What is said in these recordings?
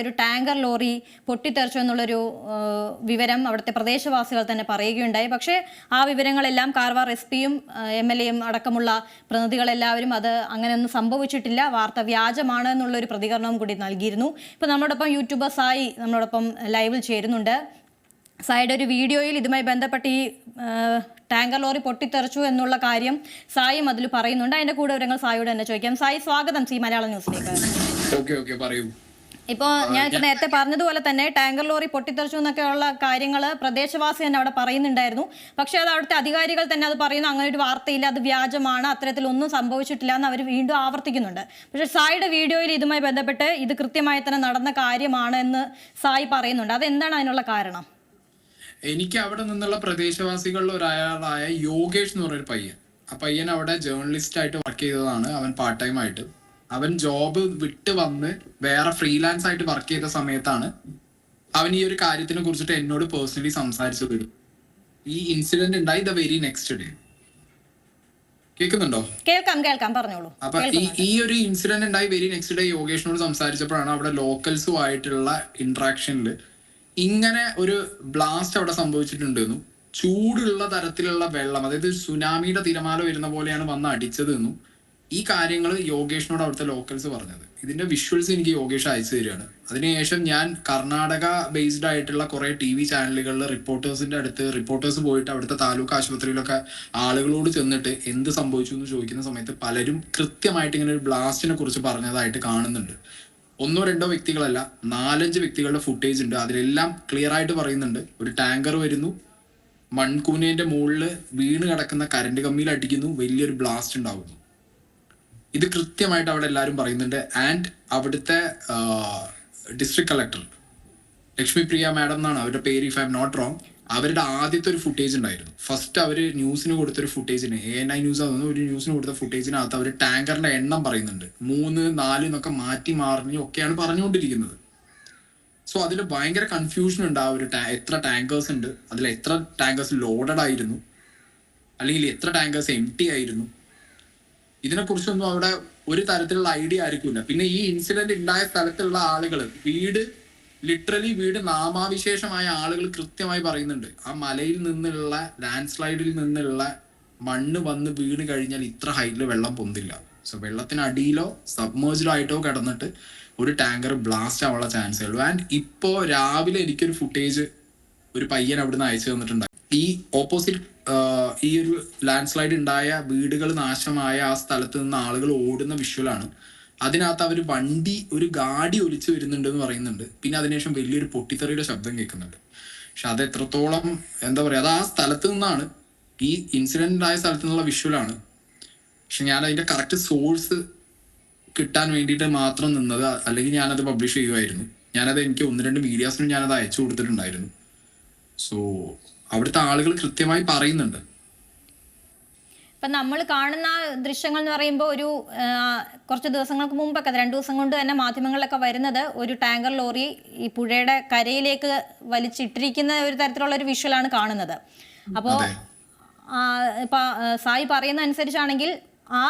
ഒരു tanker lorry പൊട്ടിത്തെറിച്ചു എന്നുള്ളൊരു വിവരം അവിടുത്തെ പ്രദേശവാസികൾ തന്നെ പറയുകയുണ്ടായി. പക്ഷേ ആ വിവരങ്ങളെല്ലാം കാർവാർ എസ് പിയും എം എൽ എയും അടക്കമുള്ള പ്രതിനിധികളെല്ലാവരും അത് അങ്ങനെയൊന്നും സംഭവിച്ചിട്ടില്ല. വാർത്ത വ്യാജമാണ് എന്നുള്ളൊരു പ്രതികരണവും കൂടി നൽകിയിരുന്നു. ഇപ്പോൾ നമ്മളോടൊപ്പം യൂട്യൂബർ സായി നമ്മളോടൊപ്പം ലൈവിൽ ചേരുന്നുണ്ട്. സായിയുടെ ഒരു വീഡിയോയിൽ ഇതുമായി ബന്ധപ്പെട്ട് ഈ ടാങ്കർ ലോറി പൊട്ടിത്തെറിച്ചു എന്നുള്ള കാര്യം സായും അതിൽ പറയുന്നുണ്ട്. അതിന്റെ കൂടെ വിവരങ്ങൾ സായിയോട് തന്നെ ചോദിക്കാം. സായി സ്വാഗതം സി മലയാള ന്യൂസിലേക്ക്. ഓക്കെ ഓക്കെ പറയൂ. ഇപ്പോൾ ഞാൻ നേരത്തെ പറഞ്ഞതുപോലെ തന്നെ ടാങ്കർ ലോറി പൊട്ടിത്തെറിച്ചു എന്നൊക്കെയുള്ള കാര്യങ്ങൾ പ്രദേശവാസി തന്നെ അവിടെ പറയുന്നുണ്ടായിരുന്നു. പക്ഷെ അത് അവിടുത്തെ അധികാരികൾ തന്നെ അത് പറയുന്നു. അങ്ങനെ ഒരു വാർത്തയില്ല അത് വ്യാജമാണ് അത്തരത്തിൽ ഒന്നും സംഭവിച്ചിട്ടില്ല എന്ന് അവർ വീണ്ടും ആവർത്തിക്കുന്നുണ്ട്. പക്ഷെ സായിയുടെ വീഡിയോയിൽ ഇതുമായി ബന്ധപ്പെട്ട് ഇത് കൃത്യമായി തന്നെ നടന്ന കാര്യമാണ് എന്ന് സായി പറയുന്നുണ്ട്. അതെന്താണ് അതിനുള്ള കാരണം? എനിക്ക് അവിടെ നിന്നുള്ള പ്രദേശവാസികളിൽ ഒരാളായ യോഗേഷ് എന്ന് പറയുന്ന പയ്യൻ. ആ പയ്യൻ അവിടെ ജേർണലിസ്റ്റ് ആയിട്ട് വർക്ക് ചെയ്തതാണ്. അവൻ പാർട്ട് ടൈം ആയിട്ട്. അവൻ ജോബ് വിട്ട് വന്ന് വേറെ ഫ്രീലാൻസ് ആയിട്ട് വർക്ക് ചെയ്ത സമയത്താണ് അവൻ ഈ ഒരു കാര്യത്തിനെ കുറിച്ചിട്ട് എന്നോട് പേഴ്സണലി സംസാരിച്ചു സംസാരിച്ചത്. ഈ ഇൻസിഡന്റ് ഉണ്ടായി ദ വെരി നെക്സ്റ്റ് ഡേ കേൾക്കുന്നുണ്ടോ? കേൾക്കാം കേൾക്കാം പറഞ്ഞോളൂ. അപ്പൊ ഈ ഈ ഒരു ഇൻസിഡന്റ് ഉണ്ടായി വെരി നെക്സ്റ്റ് ഡേ യോഗേഷിനോട് സംസാരിച്ചപ്പോഴാണ് അവിടെ ലോക്കൽസുമായിട്ടുള്ള ഇന്ററാക്ഷനിൽ ഇങ്ങനെ ഒരു ബ്ലാസ്റ്റ് അവിടെ സംഭവിച്ചിട്ടുണ്ടെന്നും ചൂടുള്ള തരത്തിലുള്ള വെള്ളം അതായത് സുനാമിയുടെ തിരമാല വരുന്ന പോലെയാണ് വന്ന് അടിച്ചത് എന്നും ഈ കാര്യങ്ങൾ യോഗേഷിനോട് അവിടുത്തെ ലോക്കൽസ് പറഞ്ഞത്. ഇതിന്റെ വിഷ്വൽസ് എനിക്ക് യോഗേഷ് അയച്ചു തരികയാണ്. അതിനുശേഷം ഞാൻ കർണാടക ബേസ്ഡ് ആയിട്ടുള്ള കുറെ ടി വി ചാനലുകളിൽ റിപ്പോർട്ടേഴ്സിന്റെ അടുത്ത് റിപ്പോർട്ടേഴ്സ് പോയിട്ട് അവിടുത്തെ താലൂക്ക് ആശുപത്രിയിലൊക്കെ ആളുകളോട് ചെന്നിട്ട് എന്ത് സംഭവിച്ചു എന്ന് ചോദിക്കുന്ന സമയത്ത് പലരും കൃത്യമായിട്ട് ഇങ്ങനെ ഒരു ബ്ലാസ്റ്റിനെ കുറിച്ച് പറഞ്ഞതായിട്ട് കാണുന്നുണ്ട്. ഒന്നോ രണ്ടോ വ്യക്തികളല്ല നാലഞ്ച് വ്യക്തികളുടെ ഫുട്ടേജ് ഉണ്ട്. അതിലെല്ലാം ക്ലിയർ ആയിട്ട് പറയുന്നുണ്ട്. ഒരു ടാങ്കർ വരുന്നു മൺകൂനേന്റെ മുകളിൽ വീണ് കിടക്കുന്ന കരണ്ട് കമ്മിയിൽ അടിക്കുന്നു വലിയൊരു ബ്ലാസ്റ്റ് ഉണ്ടാകുന്നു ഇത് കൃത്യമായിട്ട് അവിടെ എല്ലാവരും പറയുന്നുണ്ട്. ആൻഡ് അവിടുത്തെ district collector Lakshmi Priya madam എന്നാണ്. അവരുടെ പേര് if I'm not wrong അവരുടെ ആദ്യത്തെ ഒരു ഫുട്ടേജ് ഉണ്ടായിരുന്നു. ഫസ്റ്റ് അവർ ന്യൂസിന് കൊടുത്തൊരു ഫുട്ടേജിന് എ എൻ ഐ ന്യൂസ് ആണെന്ന് ഒരു ന്യൂസിന് കൊടുത്ത ഫുട്ടേജിനകത്ത് അവർ ടാങ്കറിന്റെ എണ്ണം പറയുന്നുണ്ട്. മൂന്ന് നാല് എന്നൊക്കെ മാറ്റി മാറിഞ്ഞ് ഒക്കെയാണ് പറഞ്ഞുകൊണ്ടിരിക്കുന്നത്. സോ അതിൽ ഭയങ്കര കൺഫ്യൂഷൻ ഉണ്ട്. ആ ഒരു എത്ര ടാങ്കേഴ്സ് ഉണ്ട്. അതിൽ എത്ര ടാങ്കേഴ്സ് ലോഡഡ് ആയിരുന്നു. അല്ലെങ്കിൽ എത്ര ടാങ്കേഴ്സ് എം ആയിരുന്നു. ഇതിനെക്കുറിച്ചൊന്നും അവിടെ ഒരു തരത്തിലുള്ള ഐഡിയ ആയിരിക്കില്ല പിന്നെ ഈ ഇൻസിഡന്റ് ഉണ്ടായ സ്ഥലത്തുള്ള ആളുകൾ വീട് ലിറ്ററലി വീട് നാമാവിശേഷമായ ആളുകൾ കൃത്യമായി പറയുന്നുണ്ട്. ആ മലയിൽ നിന്നുള്ള ലാൻഡ് സ്ലൈഡിൽ നിന്നുള്ള മണ്ണ് വന്ന് വീണ് കഴിഞ്ഞാൽ ഇത്ര ഹൈറ്റിൽ വെള്ളം പൊന്തില്ല. സോ വെള്ളത്തിനടിയിലോ സബ്മേർജ്ഡോ ആയിട്ടോ കിടന്നിട്ട് ഒരു ടാങ്കർ ബ്ലാസ്റ്റ് ആവാനുള്ള ചാൻസേ ഉള്ളൂ. ആൻഡ് ഇപ്പോൾ രാവിലെ എനിക്കൊരു ഫുട്ടേജ് ഒരു പയ്യൻ അവിടുന്ന് അയച്ചു തന്നിട്ടുണ്ടായി ഈ ഓപ്പോസിറ്റ് ഈ ഒരു ലാൻഡ് സ്ലൈഡ് ഉണ്ടായ വീടുകൾ നാശമായ ആ സ്ഥലത്ത് നിന്ന് ആളുകൾ ഓടുന്ന വിഷ്വലാണ് അതിനകത്ത് അവർ വണ്ടി ഒരു ഗാഡി ഒലിച്ചു വരുന്നുണ്ട് എന്ന് പറയുന്നുണ്ട്. പിന്നെ അതിനുശേഷം വലിയൊരു പൊട്ടിത്തെറിയുടെ ശബ്ദം കേൾക്കുന്നുണ്ട്. പക്ഷെ അത് എത്രത്തോളം എന്താ പറയുക അത് ആ സ്ഥലത്ത് നിന്നാണ്. ഈ ഇൻസിഡന്റ് ആയ സ്ഥലത്ത് നിന്നുള്ള വിഷ്വലാണ് പക്ഷെ ഞാൻ അതിന്റെ കറക്റ്റ് സോഴ്സ് കിട്ടാൻ വേണ്ടിയിട്ട് മാത്രം നിന്നത് അല്ലെങ്കിൽ ഞാനത് പബ്ലിഷ് ചെയ്യുമായിരുന്നു. ഞാനത് എനിക്ക് ഒന്ന് രണ്ട് മീഡിയാസിനും ഞാനത് അയച്ചു കൊടുത്തിട്ടുണ്ടായിരുന്നു. സോ അവിടുത്തെ ആളുകൾ കൃത്യമായി പറയുന്നുണ്ട്. ഇപ്പം നമ്മൾ കാണുന്ന ദൃശ്യങ്ങൾ എന്ന് പറയുമ്പോൾ ഒരു കുറച്ച് ദിവസങ്ങൾക്ക് മുമ്പൊക്കെ രണ്ട് ദിവസം കൊണ്ട് തന്നെ മാധ്യമങ്ങളിലൊക്കെ വരുന്നത് ഒരു ടാങ്കർ ലോറി ഈ പുഴയുടെ കരയിലേക്ക് വലിച്ചിട്ടിരിക്കുന്ന ഒരു തരത്തിലുള്ള ഒരു വിഷ്വലാണ് കാണുന്നത്. അപ്പോൾ. ഇപ്പം സായി പറയുന്ന അനുസരിച്ചാണെങ്കിൽ ആ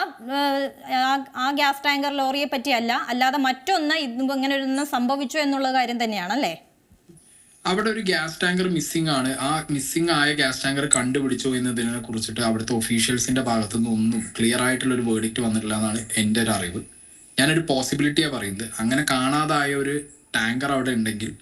ആ- ഗ്യാസ് ടാങ്കർ ലോറിയെ പറ്റിയല്ല അല്ലാതെ മറ്റൊന്ന് ഇങ്ങനെ ഒരു സംഭവിച്ചു എന്നുള്ള കാര്യം തന്നെയാണ് അല്ലേ അവിടെ ഒരു ഗ്യാസ് ടാങ്കർ മിസ്സിംഗ് ആണ്. ആ മിസ്സിംഗ് ആയ ഗ്യാസ് ടാങ്കർ കണ്ടുപിടിച്ചോ എന്നതിനെ കുറിച്ചിട്ട് അവിടുത്തെ ഒഫീഷ്യൽസിന്റെ ഭാഗത്തു നിന്ന് ഒന്നും ക്ലിയർ ആയിട്ടുള്ള ഒരു വേർഡിക്റ്റ് വന്നിട്ടില്ല എന്നാണ് എന്റെ ഒരു അറിവ്. ഞാനൊരു പോസിബിലിറ്റിയാണ് പറയുന്നത്. അങ്ങനെ കാണാതായ ഒരു ടാങ്കർ അവിടെ ഉണ്ടെങ്കിൽ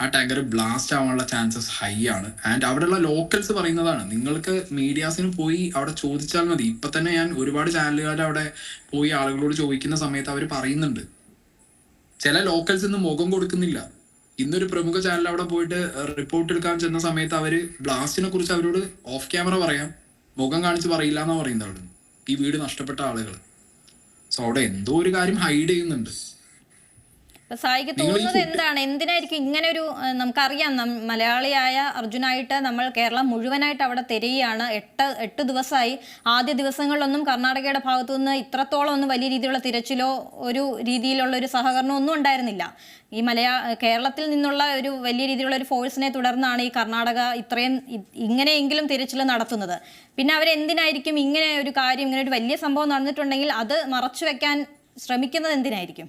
ആ ടാങ്കർ ബ്ലാസ്റ്റ് ആവാനുള്ള ചാൻസസ് ഹൈ ആണ്. ആൻഡ് അവിടെയുള്ള ലോക്കൽസ് പറയുന്നതാണ്. നിങ്ങൾക്ക് മീഡിയാസിന് പോയി അവിടെ ചോദിച്ചാൽ മതി. ഇപ്പൊ തന്നെ ഞാൻ ഒരുപാട് ചാനലുകാരുടെ അവിടെ പോയി ആളുകളോട് ചോദിക്കുന്ന സമയത്ത് അവർ പറയുന്നുണ്ട്. ചില ലോക്കൽസ് ഇന്ന് മുഖം കൊടുക്കുന്നില്ല. ഇന്നൊരു പ്രമുഖ ചാനൽ അവിടെ പോയിട്ട് റിപ്പോർട്ട് എടുക്കാൻ ചെന്ന സമയത്ത് അവർ ബ്ലാസ്റ്റിനെ കുറിച്ച് അവരോട് ഓഫ് ക്യാമറ പറയാം. മുഖം കാണിച്ച് പറയില്ല എന്നാ പറയുന്നത് അവിടെ ഈ വീട് നഷ്ടപ്പെട്ട ആളുകൾ സോ അവിടെ എന്തോ ഒരു കാര്യം ഹൈഡ് ചെയ്യുന്നുണ്ട്. ഇപ്പൊ സായിക്ക് തോന്നുന്നത് എന്താണ്? എന്തിനായിരിക്കും ഇങ്ങനെ ഒരു നമുക്കറിയാം മലയാളിയായ അർജുനായിട്ട് നമ്മൾ കേരളം മുഴുവനായിട്ട് അവിടെ തിരയുകയാണ്. എട്ട് എട്ട് ദിവസമായി. ആദ്യ ദിവസങ്ങളിലൊന്നും കർണാടകയുടെ ഭാഗത്തു നിന്ന് ഇത്രത്തോളം ഒന്നും വലിയ രീതിയിലുള്ള തിരച്ചിലോ ഒരു രീതിയിലുള്ള ഒരു സഹകരണമോ ഒന്നും ഉണ്ടായിരുന്നില്ല. ഈ മലയാ കേരളത്തിൽ നിന്നുള്ള ഒരു വലിയ രീതിയിലുള്ള ഒരു ഫോഴ്സിനെ തുടർന്നാണ് ഈ കർണാടക ഇത്രയും ഇങ്ങനെയെങ്കിലും തിരച്ചിൽ നടത്തുന്നത്. പിന്നെ അവരെന്തിനായിരിക്കും ഇങ്ങനെ ഒരു കാര്യം ഇങ്ങനെ ഒരു വലിയ സംഭവം നടന്നിട്ടുണ്ടെങ്കിൽ അത് മറച്ചു വെക്കാൻ ശ്രമിക്കുന്നത് എന്തിനായിരിക്കും?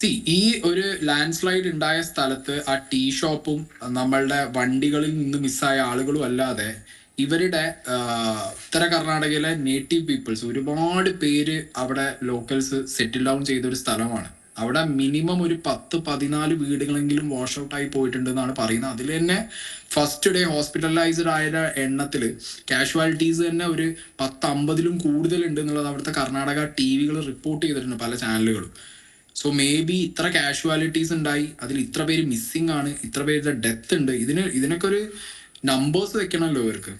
ഈ ഒരു ലാൻഡ് സ്ലൈഡ് ഉണ്ടായ സ്ഥലത്ത് ആ ടീ ഷോപ്പും നമ്മളുടെ വണ്ടികളിൽ നിന്ന് മിസ്സായ ആളുകളും അല്ലാതെ ഇവരുടെ ഉത്തര കർണാടകയിലെ നേറ്റീവ് പീപ്പിൾസ് ഒരുപാട് പേര് അവിടെ ലോക്കൽസ് സെറ്റിൽ ഡൗൺ ചെയ്ത ഒരു സ്ഥലമാണ്. അവിടെ മിനിമം ഒരു പത്ത് പതിനാല് വീടുകളെങ്കിലും വാഷ് ഔട്ട് ആയി പോയിട്ടുണ്ട് എന്നാണ് പറയുന്നത്. അതിൽ തന്നെ ഫസ്റ്റ് ഡേ ഹോസ്പിറ്റലൈസ്ഡ് ആയ എണ്ണത്തിൽ കാഷ്വാലിറ്റീസ് തന്നെ ഒരു പത്ത് അമ്പതിലും കൂടുതൽ ഉണ്ട് എന്നുള്ളത് അവിടുത്തെ കർണാടക ടി വികൾ റിപ്പോർട്ട് ചെയ്തിട്ടുണ്ട് പല ചാനലുകളും സോ മേ ബി ഇത്ര കാഷ്വാലിറ്റീസ് ഉണ്ടായി അതിൽ ഇത്ര പേര് മിസ്സിംഗ് ആണ് ഇത്ര പേരുടെ ഡെത്ത് ഉണ്ട്. ഇതിന് ഇതിനൊക്കെ ഒരു നമ്പേഴ്സ് വെക്കണമല്ലോ ഇവർക്ക്.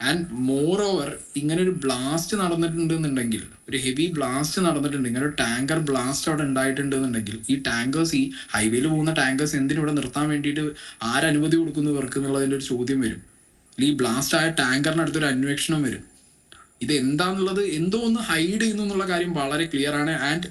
ആൻഡ് മോർ ഓവർ ഇങ്ങനെ ഒരു ബ്ലാസ്റ്റ് നടന്നിട്ടുണ്ട് എന്നുണ്ടെങ്കിൽ ഒരു ഹെവി ബ്ലാസ്റ്റ് നടന്നിട്ടുണ്ട് ഇങ്ങനെ ഒരു ടാങ്കർ ബ്ലാസ്റ്റ് അവിടെ ഉണ്ടായിട്ടുണ്ട് എന്നുണ്ടെങ്കിൽ ഈ ടാങ്കേഴ്സ് ഈ ഹൈവേയിൽ പോകുന്ന ടാങ്കേഴ്സ് എന്തിനു ഇവിടെ നിർത്താൻ വേണ്ടിയിട്ട് ആരനുമതി കൊടുക്കുന്നു ഇവർക്ക് എന്നുള്ളതിന്റെ ഒരു ചോദ്യം വരും. ഈ ബ്ലാസ്റ്റ് ആയ ടാങ്കറിന് അടുത്തൊരു അന്വേഷണം വരും. ഇത് എന്താന്നുള്ളത് എന്തോ ഒന്ന് ഹൈഡ് ചെയ്യുന്നു എന്നുള്ള കാര്യം വളരെ ക്ലിയർ ആണ്. ആൻഡ്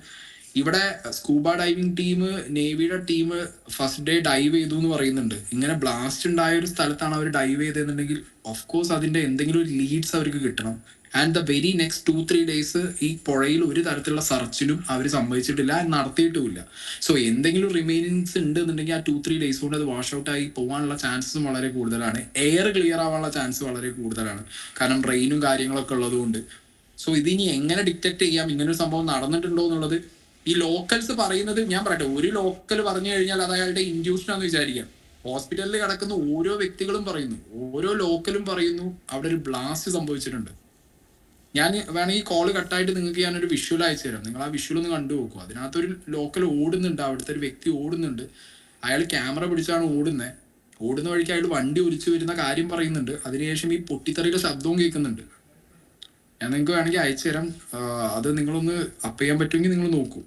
ഇവിടെ സ്കൂബ ഡൈവിംഗ് ടീം നേവിയുടെ ടീം ഫസ്റ്റ് ഡേ ഡൈവ് ചെയ്തു എന്ന് പറയുന്നുണ്ട്. ഇങ്ങനെ ബ്ലാസ്റ്റ് ഉണ്ടായ ഒരു സ്ഥലത്താണ് അവർ ഡൈവ് ചെയ്തതെന്നുണ്ടെങ്കിൽ ഓഫ് കോഴ്സ് അതിന്റെ എന്തെങ്കിലും ഒരു ലീഡ്സ് അവർക്ക് കിട്ടണം. And the very next two three days ഈ പുഴയിൽ ഒരു തരത്തിലുള്ള സെർച്ചിലും അവർ സമ്മതിച്ചിട്ടില്ല നടത്തിയിട്ടുമില്ല. സോ എന്തെങ്കിലും റിമൈനിങ്സ് ഉണ്ട് എന്നുണ്ടെങ്കിൽ ആ ടു ത്രീ ഡേയ്സ് കൊണ്ട് അത് വാഷ് ഔട്ട് ആയി പോകാനുള്ള ചാൻസസും വളരെ കൂടുതലാണ്. എയർ ക്ലിയർ ആവാനുള്ള ചാൻസ് വളരെ കൂടുതലാണ്. കാരണം റെയിനും കാര്യങ്ങളൊക്കെ ഉള്ളതുകൊണ്ട്. സോ ഇതിനി എങ്ങനെ ഡിറ്റക്ട് ചെയ്യാം? ഇങ്ങനൊരു സംഭവം നടന്നിട്ടുണ്ടോ എന്നുള്ളത് ഈ ലോക്കൽസ് പറയുന്നത് ഞാൻ പറയട്ടെ ഒരു ലോക്കൽ പറഞ്ഞു കഴിഞ്ഞാൽ അത് അയാളുടെ ഇൻഡ്യൂഷൻ ആണെന്ന് വിചാരിക്കാം. ഹോസ്പിറ്റലിൽ കിടക്കുന്ന ഓരോ വ്യക്തികളും പറയുന്നു ഓരോ ലോക്കലും പറയുന്നു അവിടെ ഒരു ബ്ലാസ്റ്റ് സംഭവിച്ചിട്ടുണ്ട്. ഞാൻ വേണമെങ്കിൽ കോൾ കട്ടായിട്ട് നിങ്ങൾക്ക് ഞാനൊരു വിഷ്വൽ അയച്ചു തരാം. നിങ്ങൾ ആ വിഷ്വൽ ഒന്ന് കണ്ടു നോക്കൂ. അതിനകത്തൊരു ലോക്കൽ ഓടുന്നുണ്ട് അവിടുത്തെ ഒരു വ്യക്തി ഓടുന്നുണ്ട്. അയാൾ ക്യാമറ പിടിച്ചാണ് ഓടുന്നത് ഓടുന്ന വഴിക്ക് അയാൾ വണ്ടി ഒലിച്ചു വരുന്ന കാര്യം പറയുന്നുണ്ട്. അതിനുശേഷം ഈ പൊട്ടിത്തെറിയുടെ ശബ്ദവും കേൾക്കുന്നുണ്ട്. ഞാൻ നിങ്ങൾക്ക് വേണമെങ്കിൽ അയച്ചു തരാം. അത് നിങ്ങളൊന്ന് അപ്പ് ചെയ്യാൻ പറ്റുമെങ്കിൽ നിങ്ങൾ നോക്കൂ.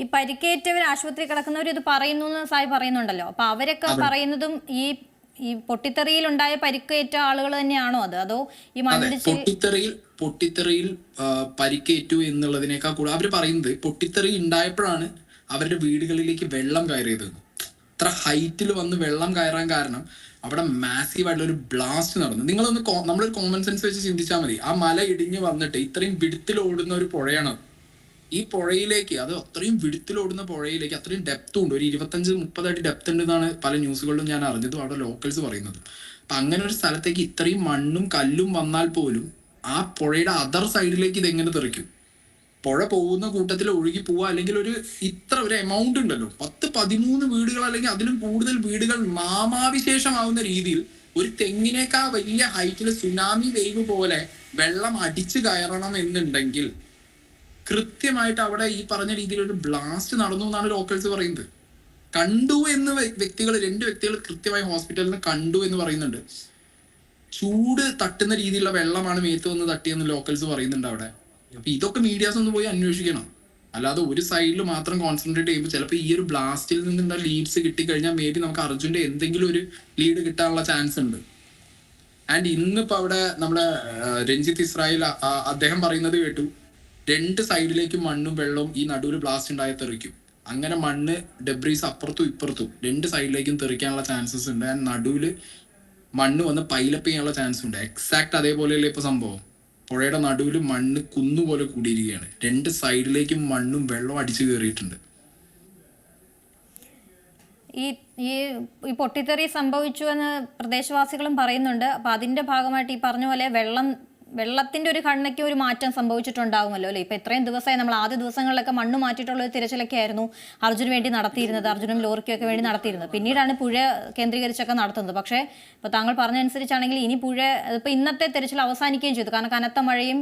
ഈ പരിക്കേറ്റവർ ആശുപത്രി കിടക്കുന്നവർ ഇത് പറയുന്നു സായി പറയുന്നുണ്ടല്ലോ. അപ്പൊ അവരൊക്കെ പറയുന്നതും ഈ ഈ പൊട്ടിത്തെറിയിൽ ഉണ്ടായ പരിക്കേറ്റ ആളുകൾ തന്നെയാണോ അത്? അതോ ഈ മണ്ണിടിച്ചിൽ മണ്ണിടിച്ച് പൊട്ടിത്തെറിയിൽ പൊട്ടിത്തെറിയിൽ പരിക്കേറ്റു എന്നുള്ളതിനേക്കാൾ കൂടുതൽ അവർ പറയുന്നത് പൊട്ടിത്തെറി ഉണ്ടായപ്പോഴാണ് അവരുടെ വീടുകളിലേക്ക് വെള്ളം കയറിയത്. അത്ര ഹൈറ്റിൽ വന്ന് വെള്ളം കയറാൻ കാരണം അവിടെ മാസീവ് ആയിട്ടുള്ള ഒരു ബ്ലാസ്റ്റ് നടന്നു. നിങ്ങളൊന്ന് നമ്മളൊരു കോമൺ സെൻസ് വെച്ച് ചിന്തിച്ചാൽ മതി. ആ മല ഇടിഞ്ഞു വന്നിട്ട് ഇത്രയും വിടുത്തിൽ ഓടുന്ന ഒരു പുഴയാണ് ഈ പുഴയിലേക്ക് അത് അത്രയും വിടുത്തിൽ ഓടുന്ന പുഴയിലേക്ക് അത്രയും ഡെപ്തും ഉണ്ട്. ഒരു ഇരുപത്തഞ്ച് മുപ്പതായിട്ട് ഡെപ്ത് ഉണ്ട് എന്നാണ് പല ന്യൂസുകളിലും ഞാൻ അറിഞ്ഞതും അവിടെ ലോക്കൽസ് പറയുന്നത്. അപ്പൊ അങ്ങനെ ഒരു സ്ഥലത്തേക്ക് ഇത്രയും മണ്ണും കല്ലും വന്നാൽ പോലും ആ പുഴയുടെ അതർ സൈഡിലേക്ക് ഇത് എങ്ങനെ തെറിക്കും? പുഴ പോകുന്ന കൂട്ടത്തിൽ ഒഴുകി പോവുക അല്ലെങ്കിൽ ഒരു ഇത്ര ഒരു എമൗണ്ട് ഉണ്ടല്ലോ. പത്ത് പതിമൂന്ന് വീടുകൾ അല്ലെങ്കിൽ അതിലും കൂടുതൽ വീടുകൾ മാമാവിശേഷമാവുന്ന രീതിയിൽ ഒരു തെങ്ങിനേക്കാൾ വലിയ ഹൈറ്റിൽ സുനാമി വേവ് പോലെ വെള്ളം അടിച്ചു കയറണം എന്നുണ്ടെങ്കിൽ കൃത്യമായിട്ട് അവിടെ ഈ പറഞ്ഞ രീതിയിൽ ഒരു ബ്ലാസ്റ്റ് നടന്നു എന്നാണ് ലോക്കൽസ് പറയുന്നത്. കണ്ടു എന്ന് വ്യക്തികൾ രണ്ട് വ്യക്തികൾ കൃത്യമായി ഹോസ്പിറ്റലിൽ നിന്ന് കണ്ടു എന്ന് പറയുന്നുണ്ട്. ചൂട് തട്ടുന്ന രീതിയിലുള്ള വെള്ളമാണ് മേത്ത് വന്ന് തട്ടിയെന്ന് ലോക്കൽസ് പറയുന്നുണ്ട് അവിടെ. അപ്പൊ ഇതൊക്കെ മീഡിയാസ് ഒന്ന് പോയി അന്വേഷിക്കണം. അല്ലാതെ ഒരു സൈഡിൽ മാത്രം കോൺസെൻട്രേറ്റ് ചെയ്യുമ്പോൾ ചിലപ്പോൾ ഈ ഒരു ബ്ലാസ്റ്റിൽ നിന്നുള്ള ലീഡ്സ് കിട്ടിക്കഴിഞ്ഞാൽ മേ ബി നമുക്ക് അർജുന്റെ എന്തെങ്കിലും ഒരു ലീഡ് കിട്ടാനുള്ള ചാൻസ് ഉണ്ട്. ആൻഡ് ഇന്നിപ്പോ അവിടെ നമ്മുടെ രഞ്ജിത്ത് ഇസ്രായേൽ അദ്ദേഹം പറയുന്നത് കേട്ടു. രണ്ട് സൈഡിലേക്കും മണ്ണും വെള്ളവും ഈ നടുവിൽ ബ്ലാസ്റ്റ് ഉണ്ടായ തെറിക്കും. അങ്ങനെ മണ്ണ് ഡെബ്രീസ് അപ്പുറത്തും ഇപ്പുറത്തും രണ്ട് സൈഡിലേക്കും തെറിക്കാനുള്ള ചാൻസസ് ഉണ്ട്. ആൻഡ് നടുവിൽ മണ്ണ് വന്ന് പൈലപ്പ് ചെയ്യാനുള്ള ചാൻസ് ഉണ്ട്. എക്സാക്ട് അതേപോലെയല്ലേ ഇപ്പൊ സംഭവം? പുഴയുടെ നടുവിൽ മണ്ണ് കുന്നുപോലെ കൂടിയിരിക്കുകയാണ്. രണ്ട് സൈഡിലേക്കും മണ്ണും വെള്ളം അടിച്ചു കയറിയിട്ടുണ്ട്. ഈ ഈ ഈ പൊട്ടിത്തെറി സംഭവിച്ചു എന്ന് പ്രദേശവാസികളും പറയുന്നുണ്ട്. അപ്പൊ അതിന്റെ ഭാഗമായിട്ട് ഈ പറഞ്ഞ പോലെ വെള്ളം വെള്ളത്തിന്റെ ഒരു കണ്ണയ്ക്ക് ഒരു മാറ്റം സംഭവിച്ചിട്ടുണ്ടാകുമല്ലോ അല്ലേ? ഇപ്പൊ ഇത്രയും ദിവസമായി നമ്മൾ ആദ്യ ദിവസങ്ങളിലൊക്കെ മണ്ണ് മാറ്റിയിട്ടുള്ള ഒരു തിരച്ചിലൊക്കെ ആയിരുന്നു അർജുന് വേണ്ടി നടത്തിയിരുന്നത് അർജുനും ലോറിക്കും ഒക്കെ വേണ്ടി നടത്തിയിരുന്നത്. പിന്നീടാണ് പുഴ കേന്ദ്രീകരിച്ചൊക്കെ നടത്തുന്നത്. പക്ഷേ ഇപ്പൊ താങ്കൾ പറഞ്ഞനുസരിച്ചാണെങ്കിൽ ഇനി പുഴ ഇപ്പൊ ഇന്നത്തെ തിരച്ചിൽ അവസാനിക്കുകയും ചെയ്തു. കാരണം കനത്ത മഴയും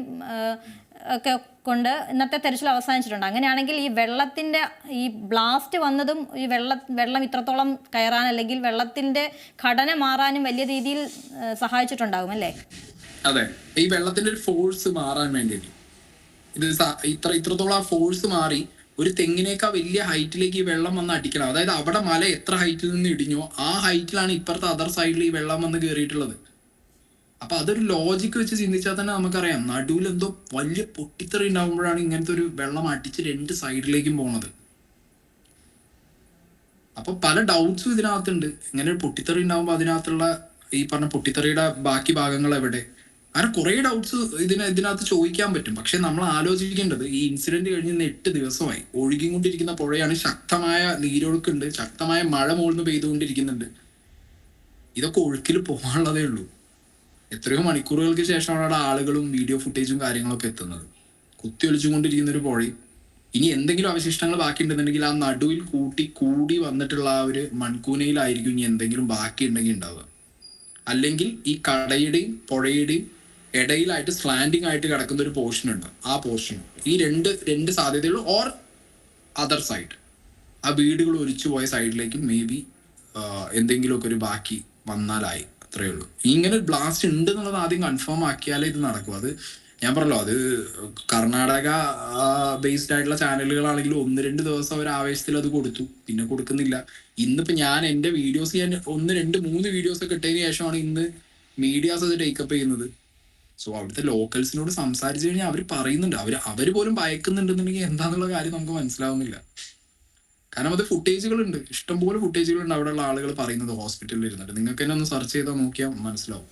ഒക്കെ കൊണ്ട് ഇന്നത്തെ തെരച്ചിൽ അവസാനിച്ചിട്ടുണ്ട്. അങ്ങനെയാണെങ്കിൽ ഈ വെള്ളത്തിന്റെ ഈ ബ്ലാസ്റ്റ് വന്നതും ഈ വെള്ള വെള്ളം ഇത്രത്തോളം കയറാൻ അല്ലെങ്കിൽ വെള്ളത്തിന്റെ ഘടന മാറാനും വലിയ രീതിയിൽ സഹായിച്ചിട്ടുണ്ടാകും അല്ലേ? അതെ. ഈ വെള്ളത്തിന്റെ ഒരു ഫോഴ്സ് മാറാൻ വേണ്ടിയിട്ട്. ഇത് ഇത്ര ഇത്രത്തോളം ആ ഫോഴ്സ് മാറി ഒരു തെങ്ങിനേക്കാൾ വലിയ ഹൈറ്റിലേക്ക് ഈ വെള്ളം വന്ന് അടിക്കണം. അതായത് അവിടെ മല എത്ര ഹൈറ്റിൽ നിന്ന് ഇടിഞ്ഞോ ആ ഹൈറ്റിലാണ് ഇപ്പുറത്തെ അതർ സൈഡിൽ ഈ വെള്ളം വന്ന് കയറിയിട്ടുള്ളത് അപ്പൊ അതൊരു ലോജിക്ക് വെച്ച് ചിന്തിച്ചാൽ തന്നെ നമുക്കറിയാം. നടുവിൽ എന്തോ വലിയ പൊട്ടിത്തെറി ഉണ്ടാകുമ്പോഴാണ് ഇങ്ങനത്തെ ഒരു വെള്ളം അടിച്ച് രണ്ട് സൈഡിലേക്കും പോണത്. അപ്പൊ പല ഡൗട്ട്സും ഇതിനകത്തുണ്ട്. ഇങ്ങനെ ഒരു പൊട്ടിത്തെറി ഉണ്ടാകുമ്പോൾ അതിനകത്തുള്ള ഈ പറഞ്ഞ പൊട്ടിത്തെറിയുടെ ബാക്കി ഭാഗങ്ങൾ എവിടെ? അങ്ങനെ കുറെ ഡൗട്ട്സ് ഇതിന് ഇതിനകത്ത് ചോദിക്കാൻ പറ്റും. പക്ഷെ നമ്മൾ ആലോചിക്കേണ്ടത് ഈ ഇൻസിഡന്റ് കഴിഞ്ഞ് എട്ട് ദിവസമായി. ഒഴുകിക്കൊണ്ടിരിക്കുന്ന പുഴയാണ് ശക്തമായ നീരൊഴുക്കുണ്ട്. ശക്തമായ മഴ മുകളിൽ പെയ്തുകൊണ്ടിരിക്കുന്നുണ്ട്. ഇതൊക്കെ ഒഴുക്കിൽ പോകാനുള്ളതേ ഉള്ളൂ. എത്രയോ മണിക്കൂറുകൾക്ക് ശേഷമാണ് അവിടെ ആളുകളും വീഡിയോ ഫുട്ടേജും കാര്യങ്ങളൊക്കെ എത്തുന്നത്. കുത്തി ഒലിച്ചുകൊണ്ടിരിക്കുന്ന ഒരു പുഴയും. ഇനി എന്തെങ്കിലും അവശിഷ്ടങ്ങൾ ബാക്കിയുണ്ടെന്നുണ്ടെങ്കിൽ ആ നടുവിൽ കൂട്ടി കൂടി വന്നിട്ടുള്ള ആ ഒരു മൺകൂനയിലായിരിക്കും ഇനി എന്തെങ്കിലും ബാക്കി ഉണ്ടെങ്കിൽ ഉണ്ടാവുക. അല്ലെങ്കിൽ ഈ കടയുടെയും പുഴയുടെയും ഇടയിലായിട്ട് സ്ലാൻഡിങ് ആയിട്ട് കിടക്കുന്ന ഒരു പോർഷൻ ഉണ്ട്. ആ പോർഷൻ ഈ രണ്ട് രണ്ട് സാധ്യതകൾ ഓർ അതർ സൈഡ് ആ വീടുകൾ ഒലിച്ചു പോയ സൈഡിലേക്ക് മേ ബി എന്തെങ്കിലുമൊക്കെ ഒരു ബാക്കി വന്നാലായി. അത്രയേ ഉള്ളൂ. ഇങ്ങനെ ഒരു ബ്ലാസ്റ്റ് ഉണ്ട് എന്നുള്ളത് ആദ്യം കൺഫേം ആക്കിയാലേ ഇത് നടക്കും. അത് ഞാൻ പറഞ്ഞല്ലോ അത് കർണാടക ബേസ്ഡ് ആയിട്ടുള്ള ചാനലുകളാണെങ്കിൽ ഒന്ന് രണ്ട് ദിവസം അവർ ആവേശത്തിൽ അത് കൊടുത്തു. പിന്നെ കൊടുക്കുന്നില്ല. ഇന്നിപ്പോ ഞാൻ എന്റെ വീഡിയോസ് ഞാൻ ഒന്ന് രണ്ട് മൂന്ന് വീഡിയോസ് ഒക്കെ ഇട്ടതിന് ശേഷമാണ് ഇന്ന് മീഡിയാസ് അത് ടേക്കപ്പ് ചെയ്യുന്നത്. സോ അവിടുത്തെ ലോക്കൽസിനോട് സംസാരിച്ചു കഴിഞ്ഞാൽ അവർ പറയുന്നുണ്ട്. അവർ അവർ പോലും ഭയക്കുന്നുണ്ടെന്നുണ്ടെങ്കിൽ എന്താന്നുള്ള കാര്യം നമുക്ക് മനസ്സിലാവുന്നില്ല. കാരണം അത് ഫുട്ടേജുകൾ ഉണ്ട് ഇഷ്ടംപോലെ ഫുട്ടേജുകൾ ഉണ്ട് അവിടെയുള്ള ആളുകൾ പറയുന്നത് ഹോസ്പിറ്റലിൽ ഇരുന്നിട്ട് നിങ്ങൾക്ക് തന്നെ ഒന്ന് സെർച്ച് ചെയ്താൽ നോക്കിയാൽ മനസ്സിലാവും.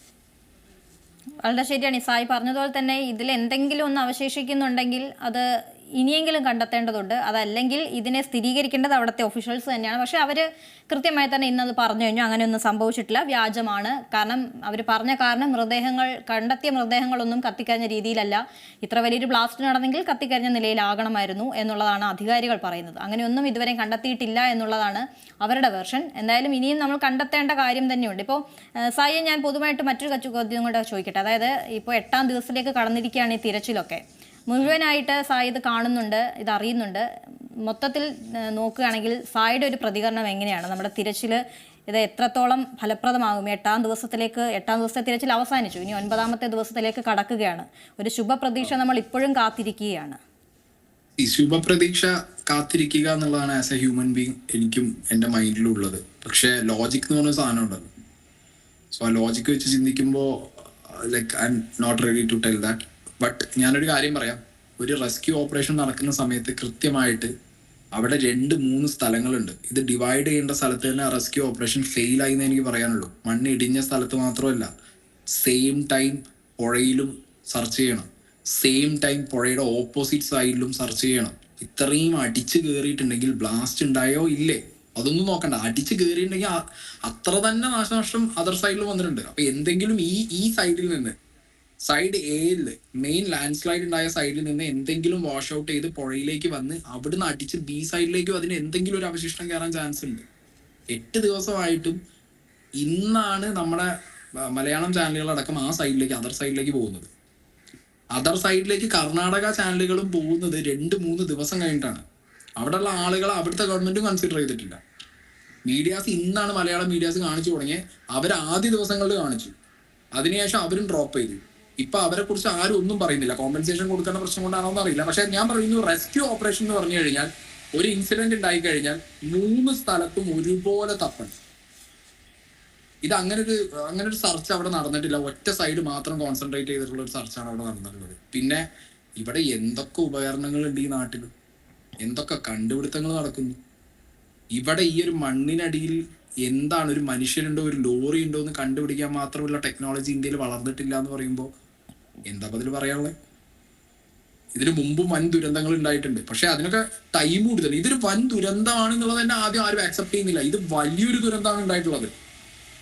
വളരെ ശരിയാണ്. സായി പറഞ്ഞതുപോലെ തന്നെ ഇതിൽ എന്തെങ്കിലും ഒന്ന് അവശേഷിക്കുന്നുണ്ടെങ്കിൽ അത് ഇനിയെങ്കിലും കണ്ടെത്തേണ്ടതുണ്ട്. അതല്ലെങ്കിൽ ഇതിനെ സ്ഥിരീകരിക്കേണ്ടത് അവിടുത്തെ ഒഫീഷ്യൽസ് തന്നെയാണ്. പക്ഷേ അവർ കൃത്യമായി തന്നെ ഇന്നത് പറഞ്ഞു കഴിഞ്ഞു. അങ്ങനെയൊന്നും സംഭവിച്ചിട്ടില്ല. വ്യാജമാണ്. കാരണം അവർ പറഞ്ഞ കാരണം മൃതദേഹങ്ങൾ കണ്ടെത്തിയ മൃതദേഹങ്ങളൊന്നും കത്തിക്കരിഞ്ഞ രീതിയിലല്ല. ഇത്ര വലിയൊരു ബ്ലാസ്റ്റ് നടന്നെങ്കിൽ കത്തിക്കരിഞ്ഞ നിലയിലാകണമായിരുന്നു എന്നുള്ളതാണ് അധികാരികൾ പറയുന്നത്. അങ്ങനെയൊന്നും ഇതുവരെ കണ്ടെത്തിയിട്ടില്ല എന്നുള്ളതാണ് അവരുടെ വെർഷൻ എന്തായാലും ഇനിയും നമ്മൾ കണ്ടെത്തേണ്ട കാര്യം തന്നെയുണ്ട്. ഇപ്പോൾ സായി ഞാൻ പൊതുവായിട്ട് മറ്റൊരു ചോദ്യം കൂടെ ചോദിക്കട്ടെ. അതായത് ഇപ്പോൾ എട്ടാം ദിവസത്തിലേക്ക് കടന്നിരിക്കുകയാണ് ഈ തിരച്ചിലൊക്കെ. മുഴുവനായിട്ട് സായി ഇത് കാണുന്നുണ്ട് ഇത് അറിയുന്നുണ്ട്. മൊത്തത്തിൽ നോക്കുകയാണെങ്കിൽ സായിയുടെ ഒരു പ്രതികരണം എങ്ങനെയാണ്? നമ്മുടെ തിരച്ചിൽ ഇത് എത്രത്തോളം ഫലപ്രദമാകും? എട്ടാം ദിവസത്തിലേക്ക് എട്ടാം ദിവസത്തെ തിരച്ചിൽ അവസാനിച്ചു. ഇനി ഒൻപതാമത്തെ ദിവസത്തിലേക്ക് കടക്കുകയാണ്. ഒരു ശുഭപ്രതീക്ഷ നമ്മൾ ഇപ്പോഴും കാത്തിരിക്കുകയാണ്. ഈ ശുഭപ്രതീക്ഷ കാത്തിരിക്കുക എന്നുള്ളതാണ് ആസ് എ ഹ്യൂമൻ ബീങ് എനിക്കും എന്റെ മൈൻഡിലുള്ളത് പക്ഷേ ലോജിക് എന്ന് പറഞ്ഞ സാധനം ഉണ്ടല്ലോ. സോ ആ ലോജിക് വെച്ച് ചിന്തിക്കുമ്പോൾ like I'm not ready to tell that but ഞാനൊരു കാര്യം പറയാം. ഒരു റെസ്ക്യൂ ഓപ്പറേഷൻ നടക്കുന്ന സമയത്ത് കൃത്യമായിട്ട് അവിടെ രണ്ട് മൂന്ന് സ്ഥലങ്ങളുണ്ട്. ഇത് ഡിവൈഡ് ചെയ്യേണ്ട സ്ഥലത്ത് തന്നെ റെസ്ക്യൂ ഓപ്പറേഷൻ ഫെയിൽ ആയി എന്ന് എനിക്ക് പറയാനുള്ളൂ. മണ്ണ് ഇടിഞ്ഞ സ്ഥലത്ത് മാത്രമല്ല സെയിം ടൈം പുഴയിലും സെർച്ച് ചെയ്യണം. സെയിം ടൈം പുഴയുടെ ഓപ്പോസിറ്റ് സൈഡിലും സെർച്ച് ചെയ്യണം. ഇത്രയും അടിച്ചു കയറിയിട്ടുണ്ടെങ്കിൽ ബ്ലാസ്റ്റ് ഉണ്ടായോ? ഇല്ലേ? അതൊന്നും നോക്കണ്ട. അടിച്ച് കയറിയിട്ടുണ്ടെങ്കിൽ അത്ര തന്നെ നാശനഷ്ടം അതർ സൈഡിൽ വന്നിട്ടുണ്ട്. അപ്പൊ എന്തെങ്കിലും ഈ ഈ സൈഡിൽ നിന്ന് സൈഡ് എയിൽ മെയിൻ ലാൻഡ് സ്ലൈഡ് ഉണ്ടായ സൈഡിൽ നിന്ന് എന്തെങ്കിലും വാഷ് ഔട്ട് ചെയ്ത് പുഴയിലേക്ക് വന്ന് അവിടുന്ന് അടിച്ച് ബി സൈഡിലേക്കും അതിന് എന്തെങ്കിലും ഒരു അവശിഷ്ടം കയറാൻ ചാൻസ് ഉണ്ട്. എട്ട് ദിവസമായിട്ടും ഇന്നാണ് നമ്മുടെ മലയാളം ചാനലുകളടക്കം ആ സൈഡിലേക്ക് അതർ സൈഡിലേക്ക് പോകുന്നത്. അതർ സൈഡിലേക്ക് കർണാടക ചാനലുകളും പോകുന്നത് രണ്ട് മൂന്ന് ദിവസം കഴിഞ്ഞിട്ടാണ്. അവിടെയുള്ള ആളുകൾ അവിടുത്തെ ഗവൺമെന്റും കൺസിഡർ ചെയ്തിട്ടില്ല. മീഡിയാസ് ഇന്നാണ് മലയാളം മീഡിയാസ് കാണിച്ചു തുടങ്ങിയത് അവർ ആദ്യ ദിവസങ്ങളിൽ കാണിച്ചു. അതിനുശേഷം അവരും ഡ്രോപ്പ് ചെയ്തു. ഇപ്പൊ അവരെ കുറിച്ച് ആരും ഒന്നും പറയുന്നില്ല. കോമ്പൻസേഷൻ കൊടുക്കേണ്ട പ്രശ്നം കൊണ്ടാണോ എന്ന് അറിയില്ല. പക്ഷെ ഞാൻ പറയുന്നു റെസ്ക്യൂ ഓപ്പറേഷൻ എന്ന് പറഞ്ഞു കഴിഞ്ഞാൽ ഒരു ഇൻസിഡന്റ് ഉണ്ടായി കഴിഞ്ഞാൽ മൂന്ന് സ്ഥലത്തും ഒരുപോലെ തപ്പണം ഇത് അങ്ങനെ ഒരു അങ്ങനെ ഒരു സെർച്ച് അവിടെ നടന്നിട്ടില്ല. ഒറ്റ സൈഡ് മാത്രം കോൺസെൻട്രേറ്റ് ചെയ്തിട്ടുള്ള ഒരു സെർച്ചാണ് അവിടെ നടന്നിട്ടുള്ളത്. പിന്നെ ഇവിടെ എന്തൊക്കെ ഉപകരണങ്ങൾ ഉണ്ട് ഈ നാട്ടിൽ എന്തൊക്കെ കണ്ടുപിടുത്തങ്ങൾ നടക്കുന്നു? ഇവിടെ ഈ ഒരു മണ്ണിനടിയിൽ എന്താണ്? ഒരു മനുഷ്യരുണ്ടോ ഒരു ലോറി ഉണ്ടോ എന്ന് കണ്ടുപിടിക്കാൻ മാത്രമുള്ള ടെക്നോളജി ഇന്ത്യയിൽ വളർന്നിട്ടില്ല എന്ന് പറയുമ്പോൾ എന്താ അതിൽ പറയാനുള്ളത് ഇതിന് മുമ്പ് വൻ ദുരന്തങ്ങൾ ഉണ്ടായിട്ടുണ്ട് പക്ഷെ അതിനൊക്കെ ടൈം കൂടുതൽ. ഇതൊരു വൻ ദുരന്തമാണ് എന്നുള്ളത് തന്നെ ആദ്യം ആരും ആക്സെപ്റ്റ് ചെയ്യുന്നില്ല. ഇത് വലിയൊരു ദുരന്തമാണ് ഉണ്ടായിട്ടുള്ളത്.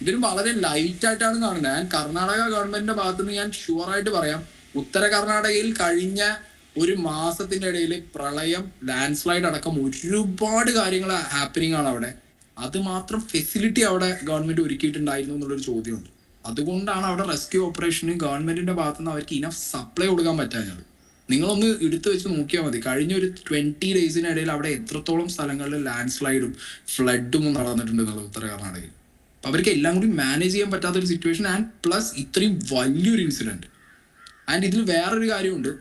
ഇതിന് വളരെ ലൈറ്റ് ആയിട്ടാണ് കാണുന്നത്. ഞാൻ കർണാടക ഗവൺമെന്റിന്റെ ഭാഗത്ത് നിന്ന് ഞാൻ ഷുവർ ആയിട്ട് പറയാം. ഉത്തര കർണാടകയിൽ കഴിഞ്ഞ ഒരു മാസത്തിന്റെ ഇടയിൽ പ്രളയം ലാൻഡ് സ്ലൈഡ് അടക്കം ഒരുപാട് കാര്യങ്ങൾ ഹാപ്പനിങ് ആണ് അവിടെ. അത് മാത്രം ഫെസിലിറ്റി അവിടെ ഗവൺമെന്റ് ഒരുക്കിയിട്ടുണ്ടായിരുന്നു എന്നുള്ളൊരു ചോദ്യമുണ്ട്. അതുകൊണ്ടാണ് അവിടെ റെസ്ക്യൂ ഓപ്പറേഷന് ഗവൺമെന്റിന്റെ ഭാഗത്തുനിന്ന് അവർക്ക് ഇനഫ് സപ്ലൈ കൊടുക്കാൻ പറ്റാഞ്ഞത്. നിങ്ങളൊന്ന് എടുത്തു വെച്ച് നോക്കിയാൽ മതി. കഴിഞ്ഞ ഒരു ട്വന്റി ഡേയ്സിനിടയിൽ അവിടെ എത്രത്തോളം സ്ഥലങ്ങളിൽ ലാൻഡ് സ്ലൈഡും ഫ്ലഡും നടന്നിട്ടുണ്ട് എന്നുള്ളത് ഉത്തര കർണാടകയിൽ അവർക്ക് എല്ലാം കൂടി മാനേജ് ചെയ്യാൻ പറ്റാത്ത ഒരു സിറ്റുവേഷൻ ആൻഡ് പ്ലസ് ഇത്രയും വലിയൊരു ഇൻസിഡന്റ് ആൻഡ് ഇതിൽ വേറൊരു കാര്യമുണ്ട്.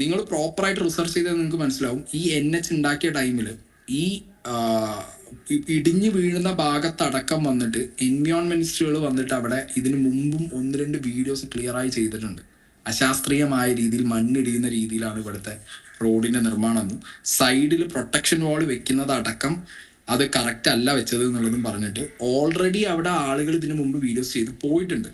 നിങ്ങൾ പ്രോപ്പറായിട്ട് റിസർച്ച് ചെയ്താൽ നിങ്ങൾക്ക് മനസ്സിലാവും. ഈ എൻ എച്ച് ഉണ്ടാക്കിയ ടൈമിൽ ഈ ഇടിഞ്ഞു വീഴുന്ന ഭാഗത്തടക്കം വന്നിട്ട് എൻവിയോൺമെന്റിസ്റ്റുകൾ വന്നിട്ട് അവിടെ ഇതിനു മുമ്പും ഒന്ന് രണ്ട് വീഡിയോസ് ക്ലിയർ ആയി ചെയ്തിട്ടുണ്ട്. അശാസ്ത്രീയമായ രീതിയിൽ മണ്ണിടിയുന്ന രീതിയിലാണ് ഇവിടുത്തെ റോഡിന്റെ നിർമ്മാണം എന്നും സൈഡിൽ പ്രൊട്ടക്ഷൻ വാൾ വെക്കുന്നത് അടക്കം അത് കറക്റ്റ് അല്ല വെച്ചത് എന്നുള്ളതും പറഞ്ഞിട്ട് ഓൾറെഡി അവിടെ ആളുകൾ ഇതിനു മുമ്പ് വീഡിയോസ് ചെയ്ത് പോയിട്ടുണ്ട്.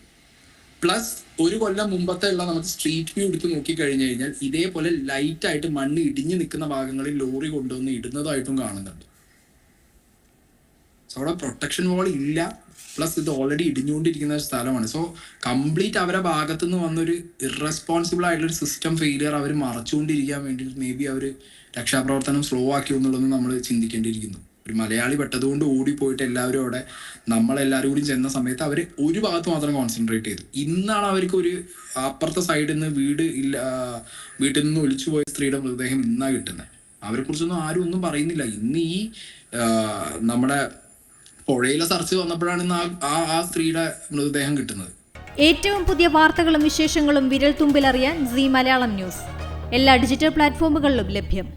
പ്ലസ് ഒരു കൊല്ലം മുമ്പത്തെ ഉള്ള നമുക്ക് സ്ട്രീറ്റ് വ്യൂ എടുത്ത് നോക്കി കഴിഞ്ഞു കഴിഞ്ഞാൽ ഇതേപോലെ ലൈറ്റായിട്ട് മണ്ണ് ഇടിഞ്ഞു നിൽക്കുന്ന ഭാഗങ്ങളിൽ ലോറി കൊണ്ടുവന്ന് ഇടുന്നതായിട്ടും കാണുന്നുണ്ട്. സോ അവിടെ പ്രൊട്ടക്ഷൻ വാൾ ഇല്ല. പ്ലസ് ഇത് ഓൾറെഡി ഇടിഞ്ഞുകൊണ്ടിരിക്കുന്ന ഒരു സ്ഥലമാണ്. സോ കംപ്ലീറ്റ് അവരുടെ ഭാഗത്തു നിന്ന് വന്നൊരു ഇറസ്പോൺസിബിൾ ആയിട്ടുള്ള ഒരു സിസ്റ്റം ഫെയിലിയർ അവർ മറച്ചുകൊണ്ടിരിക്കാൻ വേണ്ടിയിട്ട് മേ ബി അവർ രക്ഷാപ്രവർത്തനം സ്ലോ ആക്കി എന്നുള്ളത് നമ്മൾ ചിന്തിക്കേണ്ടിയിരിക്കുന്നു. ഒരു മലയാളി പെട്ടതുകൊണ്ട് ഓടിപ്പോയിട്ട് എല്ലാവരും അവിടെ നമ്മളെല്ലാവരും കൂടി ചെന്ന സമയത്ത് അവർ ഒരു ഭാഗത്ത് മാത്രം കോൺസെൻട്രേറ്റ് ചെയ്തു. ഇന്നാണ് അവർക്ക് ഒരു അപ്പുറത്തെ സൈഡിൽ നിന്ന് വീട് ഇല്ല വീട്ടിൽ നിന്ന് ഒലിച്ചു പോയ സ്ത്രീയുടെ മൃതദേഹം ഇന്നാണ് കിട്ടുന്നത് അവരെക്കുറിച്ചൊന്നും ആരും ഒന്നും പറയുന്നില്ല. ഇന്ന് ഈ നമ്മുടെ പുഴയിലെ സർച്ച് വന്നപ്പോഴാണ് ആ ആ സ്ത്രീയുടെ മൃതദേഹം കിട്ടുന്നത്. ഏറ്റവും പുതിയ വാർത്തകളും വിശേഷങ്ങളും വിരൽ തുമ്പിലറിയാൻ സി മലയാളം ന്യൂസ്. എല്ലാ ഡിജിറ്റൽ പ്ലാറ്റ്ഫോമുകളിലും ലഭ്യം.